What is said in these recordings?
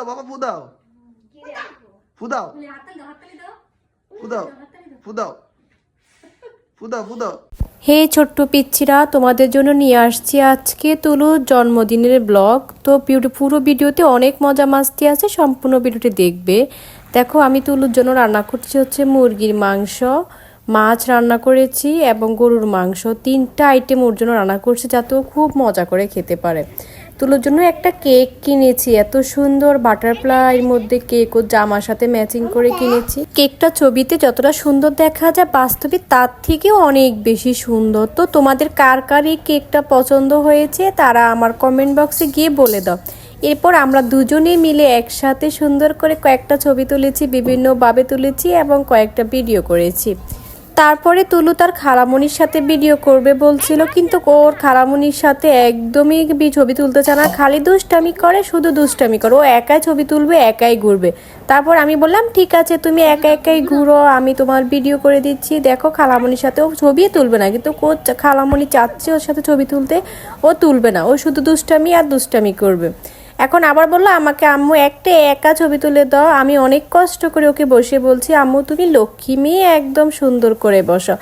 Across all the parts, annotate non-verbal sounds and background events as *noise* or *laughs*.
দাও বাবা ফু দাও ফু দাও ফু দাও ফু দাও ফু দাও ফু দাও হে ছোট্ট পিচ্ছিরা, তোমাদের জন্য নিয়ে আসছি আজকে তুলুর জন্মদিনের ব্লগ। তো পুরো ভিডিওতে অনেক মজা মাস্তি আছে, সম্পূর্ণ ভিডিওটি দেখবে। দেখো, আমি তুলুর জন্য রান্না করছি হচ্ছে মুরগির মাংস, মাছ রান্না করেছি এবং গরুর মাংস। তিনটা আইটেম ওর জন্য রান্না করছি যাতে ও খুব মজা করে খেতে পারে। তুলোর জন্য একটা কেক কিনেছি। এত সুন্দর বাটারফ্লাইয়ের মধ্যে কেক ও জামার সাথে ম্যাচিং করে কিনেছি। কেকটা ছবিতে যতটা সুন্দর দেখা যায়, বাস্তবে তার থেকেও অনেক বেশি সুন্দর। তো তোমাদের কার কার এই কেকটা পছন্দ হয়েছে, তারা আমার কমেন্ট বক্সে গিয়ে বলে দাও। এরপর আমরা দুজনে মিলে একসাথে সুন্দর করে কয়েকটা ছবি তুলেছি, বিভিন্নভাবে তুলেছি এবং কয়েকটা ভিডিও করেছি। তারপরে তুলু তার খালামণির সাথে ভিডিও করবে বলছিল, কিন্তু ওর খালামণির সাথে একদমই বি- ছবি তুলতে চায় না, খালি দুষ্টামি করে, শুধু দুষ্টামি করে। ও একাই ছবি তুলবে, একাই ঘুরবে। তারপর আমি বললাম, ঠিক আছে, তুমি একা একাই ঘুরো, আমি তোমার ভিডিও করে দিচ্ছি। দেখো খালামণির সাথে ও ছবি তুলবে না, কিন্তু ও খালামণি চাচ্ছে ওর সাথে ছবি তুলতে, ও তুলবে না। ও শুধু দুষ্টামি আর দুষ্টামি করবে। এখন আবার বলল, আমাকে আম্মু একটা একা ছবি তুলে দাও, আমি অনেক কষ্ট করে ওকে বসে বলছি, আম্মু তুমি লক্ষ্মী মেয়ে একদম সুন্দর করে বসো।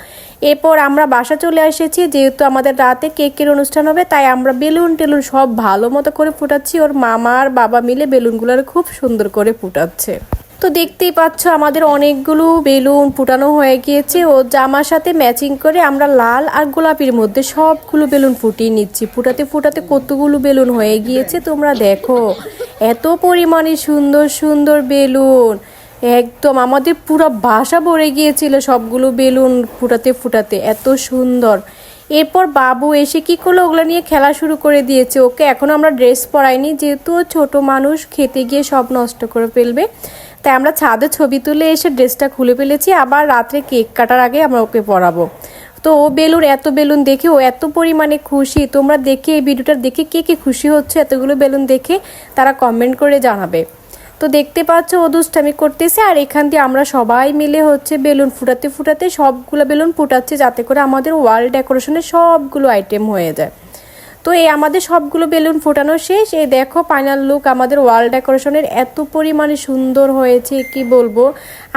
এরপর আমরা বাসা চলে এসেছি, যেহেতু আমাদের রাতে কেকের অনুষ্ঠান হবে, তাই আমরা বেলুন টেলুন সব ভালো মতো করে ফুটাচ্ছি, ওর মামা আর বাবা মিলে বেলুনগুলোর খুব সুন্দর করে ফুটাচ্ছে। তো দেখতেই পাচ্ছ আমাদের অনেকগুলো বেলুন ফুটানো হয়ে গিয়েছে ও জামার সাথে ম্যাচিং করে আমরা লাল আর গোলাপির মধ্যে সবগুলো বেলুন ফুটিয়ে নিচ্ছি। ফুটাতে ফুটাতে কতগুলো বেলুন হয়ে গিয়েছে তোমরা দেখো। এত পরিমাণে সুন্দর সুন্দর বেলুন। একদম আমাদের পুরো বাসা ভরে গিয়েছিল সবগুলো বেলুন ফুটাতে ফুটাতে। এত সুন্দর। এরপর বাবু এসে কি করল? ওগুলো নিয়ে খেলা শুরু করে দিয়েছে ওকে। এখনও আমরা ড্রেস পরাইনি, যেহেতু ছোট মানুষ, খেতে গিয়ে সব নষ্ট করে ফেলবে। তাই আমরা ছাদে ছবি তুলে এসে ড্রেসটা খুলে ফেলেছি। আবার রাত্রে কেক কাটার আগে আমরা ওকে পরাবো। তো ও বেলুন, এত বেলুন দেখে ও এত পরিমাণে খুশি। তোমরা দেখে এই ভিডিওটা দেখে কে কে খুশি হচ্ছে এতগুলো বেলুন দেখে তারা কমেন্ট করে জানাবে। তো দেখতে পাচ্ছ, ও দুষ্টামি করতেছে আর এখান দিয়ে আমরা সবাই মিলে হচ্ছে বেলুন ফুটাতে ফুটাতে সবগুলো বেলুন ফুটাচ্ছে যাতে করে আমাদের ওয়াল ডেকোরেশনের সবগুলো আইটেম হয়ে যায়। তো এই আমাদের সবগুলো বেলুন ফোটানো শেষ। এই দেখো ফাইনাল লুক আমাদের ওয়াল ডেকোরেশনের এত পরিমাণে সুন্দর হয়েছে, কি বলব?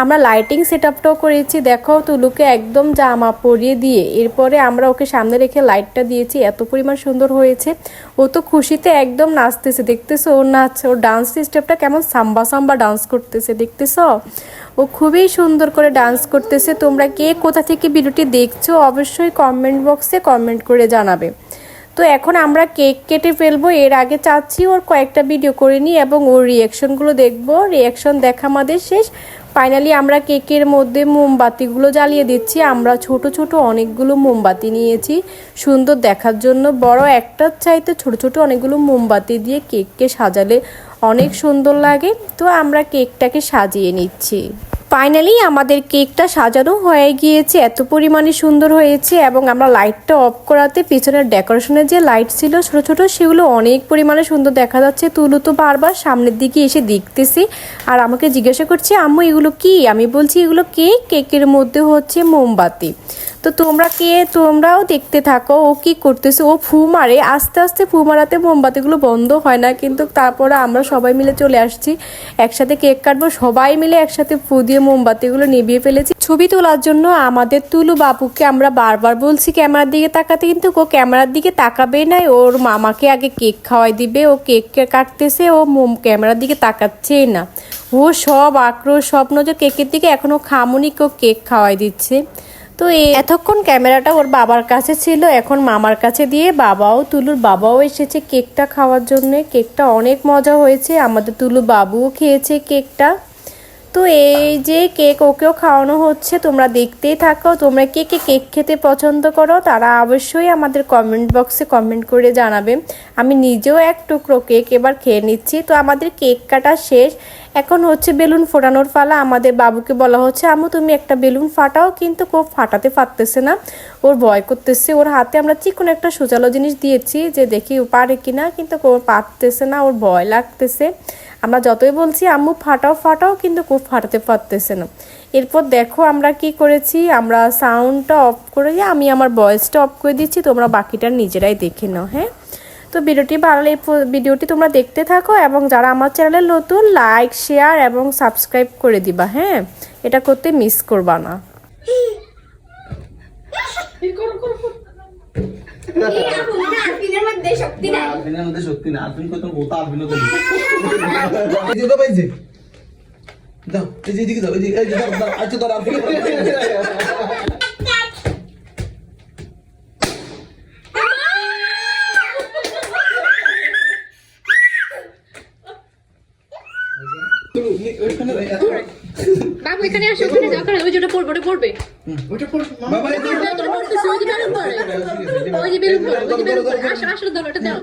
আমরা লাইটিং সেট আপটাও করেছি, দেখো তুলুকে একদম জামা পরিয়ে দিয়ে। এরপরে আমরা ওকে সামনে রেখে লাইটটা দিয়েছি, এত পরিমাণ সুন্দর হয়েছে। ও তো খুশিতে একদম নাচতেছে, দেখতেছো? ওর নাচ ওর ডান্স স্টেপটা কেমন সাম্বা সাম্বা ডান্স করতেছে, দেখতেছো? ও খুবই সুন্দর করে ডান্স করতেছে। তোমরা কে কোথা থেকে ভিডিওটি দেখছ, অবশ্যই কমেন্ট বক্সে কমেন্ট করে জানাবে। তো এখন আমরা কেক কেটে ফেলব। এর আগে চাচ্ছি ওর কয়েকটা ভিডিও করে নিই এবং ওর রিয়াকশনগুলো দেখব। রিয়াকশন দেখা আমাদের শেষ। ফাইনালি আমরা কেকের মধ্যে মোমবাতিগুলো জ্বালিয়ে দিচ্ছি। আমরা ছোট ছোট অনেকগুলো মোমবাতি নিয়েছি। সুন্দর দেখার জন্য বড় একটার চাইতে ছোট ছোট অনেকগুলো মোমবাতি দিয়ে কেককে সাজালে অনেক সুন্দর লাগে। তো আমরা কেকটাকে সাজিয়ে নিচ্ছি। ফাইনালি আমাদের কেকটা সাজানো হয়ে গিয়েছে, এত পরিমাণে সুন্দর হয়েছে এবং আমরা লাইটটা অফ করাতে পিছনের ডেকোরেশনের যে লাইট ছিল ছোট ছোট, সেগুলো অনেক পরিমাণে সুন্দর দেখা যাচ্ছে। তুলু তো বারবার সামনের দিকে এসে দেখতেছি আর আমাকে জিজ্ঞাসা করছে, আম্মু, এগুলো কি? আমি বলছি, এগুলো কেক, কেকের মধ্যে হচ্ছে মোমবাতি। তো তোমরা কে? তোমরাও দেখতে থাকো, ও কি করতেছে? ও ফু মারে, আস্তে আস্তে ফু মারাতে মোমবাতিগুলো বন্ধ হয় না, কিন্তু তারপরে আমরা সবাই মিলে চলে আসছি। একসাথে কেক কাটবো, সবাই মিলে একসাথে ফু দিয়ে মোমবাতিগুলো নিভিয়ে ফেলেছি। ছবি তোলার জন্য আমাদের তুলু বাবুকে আমরা বারবার বলছি, ক্যামেরার দিকে তাকাতে কিন্তু ও ক্যামেরার দিকে তাকাবে নাই। ওর মামাকে আগে কেক খাওয়াই দিবে, ও কেক কাটতেছে, ও মোম ক্যামেরার দিকে তাকাচ্ছেই না। ও সব আক্রোশ স্বপ্ন যে কেকের দিকে, এখনও খামুনিকেও কেক খাওয়াই দিচ্ছে। তো এতক্ষণ ক্যামেরাটা ওর বাবার কাছে ছিল, এখন মামার কাছে দিয়ে বাবাও তুলুর বাবাও এসেছে কেকটা খাওয়ার জন্য। কেকটা অনেক মজা হয়েছে, আমাদের তুলু বাবুও খেয়েছে কেকটা। তো এই যে কেক ওকেও খাওয়ানো হচ্ছে, তোমরা দেখতেই থাকো। তোমরা কে কে কেক খেতে পছন্দ করো, তারা অবশ্যই আমাদের কমেন্ট বক্সে কমেন্ট করে জানাবে। আমি নিজেও এক টুকরো কেক এবার খেয়ে নিচ্ছি। তো আমাদের কেক কাটা শেষ। এখন হচ্ছে বেলুন ফোটানোর পালা। আমাদের বাবুকে বলা হচ্ছে আমু তুমি একটা বেলুন ফাটাও। কিন্তু কেউ ফাটাতে পারতেছে না। ওর ভয় করতেছে। ওর হাতে আমরা চিকন একটা সোজালো জিনিস দিয়েছি যে দেখি পারে কিনা। কিন্তু কেউ পারতেছে না। ওর ভয় লাগতেছে। আমরা যতই বলছি, আম্মু, ফাটাও ফাটাও, কিন্তু খুব ফাটাতে পারতেছে না। এরপর দেখো আমরা কি করেছি, আমরা সাউন্ডটা অফ করে আমি আমার ভয়েসটা অফ করে দিচ্ছি, তোমরা বাকিটা নিজেরাই দেখে নাও হ্যাঁ? তো ভিডিওটি ভালো ভিডিওটি তোমরা দেখতে থাকো এবং যারা আমার চ্যানেলে নতুন লাইক শেয়ার এবং সাবস্ক্রাইব করে দিবা হ্যাঁ? এটা করতে মিস করবা না। *laughs* আরফিনের মধ্যে শক্তি না আরফিন কত বোতা আরফিন তো এই যে দাও এই যে দাও এই যে আচ্ছা আরফিন বাবু এখানে আসো ওখানে যাও ওখানে ওই যেটা পড়বে ওটা পড়বে। বাবা এই যে ওটা পড়তেছে ওই যে বেলুন পড়ে। ওই যে বেলুন পড়ে ওই যে বেলুন পড়ে। আসো আসো ধরো এটা দাও।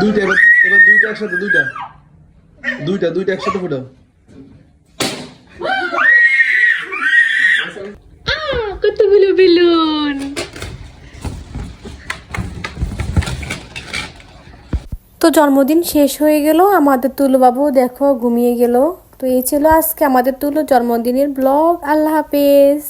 দুইটা এবার এবার দুইটা একসাথে দুইটা। দুইটা দুইটা একসাথে ফুটাও। আহ, কতগুলো বেলুন। তো জন্মদিন শেষ হয়ে গেল, আমাদের তুলু বাবু দেখো ঘুমিয়ে গেল। তো এই ছিল আজকে আমাদের তুলু জন্মদিনের ব্লগ। আল্লাহ হাফেজ।